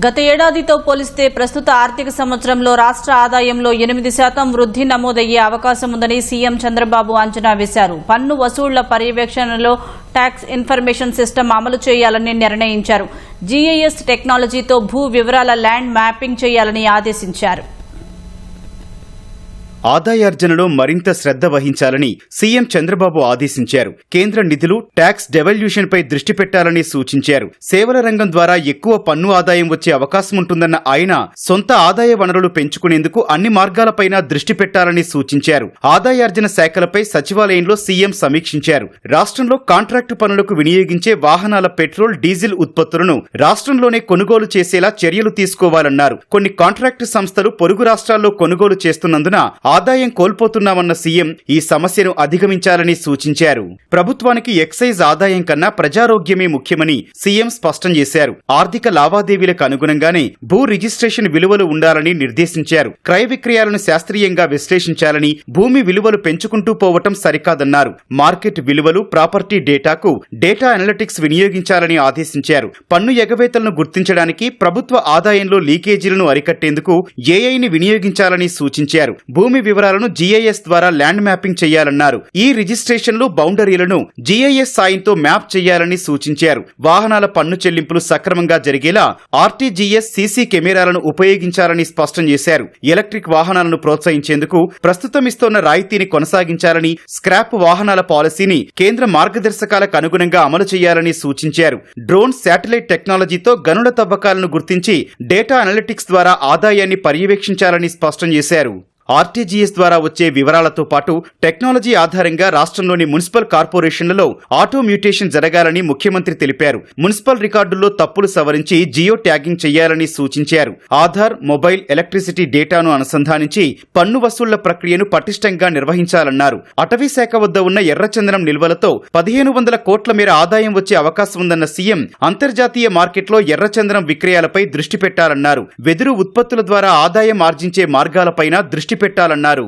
గత ఏడాదితో పోలిస్తే ప్రస్తుత ఆర్థిక సంవత్సరంలో రాష్ట్ర ఆదాయంలో ఎనిమిది శాతం వృద్ధి నమోదయ్యే అవకాశం ఉందని సీఎం చంద్రబాబు అంచనా వేశారు. పన్ను వసూళ్ళ పర్యవేక్షణలో ట్యాక్స్ ఇన్ఫర్మేషన్ సిస్టమ్ అమలు చేయాలని నిర్ణయించారు. జీఐఎస్ టెక్నాలజీతో భూ వివరాల ల్యాండ్ మ్యాపింగ్ చేయాలని ఆదేశించారు. ఆదాయార్జనలో మరింత శ్రద్ధ వహించాలని సీఎం చంద్రబాబు ఆదేశించారు. కేంద్ర నిధులు ట్యాక్స్ డెవల్యూషన్ పై దృష్టి పెట్టాలని సూచించారు. సేవల రంగం ద్వారా ఎక్కువ పన్ను ఆదాయం వచ్చే అవకాశం ఉంటుందన్న ఆయన సొంత ఆదాయ వనరులు పెంచుకునేందుకు అన్ని మార్గాలపైన దృష్టి పెట్టాలని సూచించారు. ఆదాయార్జన శాఖలపై సచివాలయంలో సీఎం సమీక్షించారు. రాష్ట్రంలో కాంట్రాక్టు పనులకు వినియోగించే వాహనాల పెట్రోల్ డీజిల్ ఉత్పత్తులను రాష్ట్రంలోనే కొనుగోలు చేసేలా చర్యలు తీసుకోవాలన్నారు. కొన్ని కాంట్రాక్టు సంస్థలు పొరుగు రాష్ట్రాల్లో కొనుగోలు చేస్తున్నందున ఆదాయం కోల్పోతున్నామన్న సీఎం ఈ సమస్యను అధిగమించాలని సూచించారు. ప్రభుత్వానికి ఎక్సైజ్ ఆదాయం కన్నా ప్రజారోగ్యమే ముఖ్యమని సీఎం స్పష్టం చేశారు. ఆర్థిక లావాదేవీలకు అనుగుణంగానే భూ రిజిస్ట్రేషన్ విలువలు ఉండాలని నిర్దేశించారు. క్రయ విక్రయాలను శాస్త్రీయంగా విశ్లేషించాలని భూమి విలువలు పెంచుకుంటూ పోవటం సరికాదన్నారు. మార్కెట్ విలువలు ప్రాపర్టీ డేటాకు డేటా అనలిటిక్స్ వినియోగించాలని ఆదేశించారు. పన్ను ఎగవేతలను గుర్తించడానికి ప్రభుత్వ ఆదాయంలో లీకేజీలను అరికట్టేందుకు ఏఐని వినియోగించాలని సూచించారు. భూమి వివరాలను జీఐఎస్ ద్వారా ల్యాండ్ మ్యాపింగ్ చేయాలన్నారు. ఈ రిజిస్ట్రేషన్లు బౌండరీలను జీఐఎస్ సాయంతో మ్యాప్ చేయాలని సూచించారు. వాహనాల పన్ను చెల్లింపులు సక్రమంగా జరిగేలా ఆర్టీజీఎస్ సీసీ కెమెరాలను ఉపయోగించాలని స్పష్టం చేశారు. ఎలక్ట్రిక్ వాహనాలను ప్రోత్సహించేందుకు ప్రస్తుతం ఇస్తోన్న రాయితీని కొనసాగించాలని స్క్రాప్ వాహనాల పాలసీని కేంద్ర మార్గదర్శకాలకు అనుగుణంగా అమలు చేయాలని సూచించారు. డ్రోన్ శాటిలైట్ టెక్నాలజీతో గనుల తవ్వకాలను గుర్తించి డేటా అనలిటిక్స్ ద్వారా ఆదాయాన్ని పర్యవేక్షించాలని స్పష్టం చేశారు. ఆర్టీజీఎస్ ద్వారా వచ్చే వివరాలతో పాటు టెక్నాలజీ ఆధారంగా రాష్ట్రంలోని మున్సిపల్ కార్పొరేషన్లలో ఆటో మ్యూటేషన్ జరగాలని ముఖ్యమంత్రి తెలిపారు. మున్సిపల్ రికార్డుల్లో తప్పులు సవరించి జియో ట్యాగింగ్ చేయాలని సూచించారు. ఆధార్ మొబైల్ ఎలక్ట్రిసిటీ డేటాను అనుసంధానించి పన్ను వసూళ్ళ ప్రక్రియను పటిష్టంగా నిర్వహించాలన్నారు. అటవీ శాఖ వద్ద ఉన్న ఎర్రచందనం నిల్వలతో పదిహేను వందల కోట్ల మేర ఆదాయం వచ్చే అవకాశం ఉందన్న సీఎం అంతర్జాతీయ మార్కెట్లో ఎర్రచందనం విక్రయాలపై దృష్టి పెట్టాలన్నారు. వెదురు ఉత్పత్తుల ద్వారా ఆదాయం ఆర్జించే మార్గాలపైన దృష్టి పెట్టాలన్నారు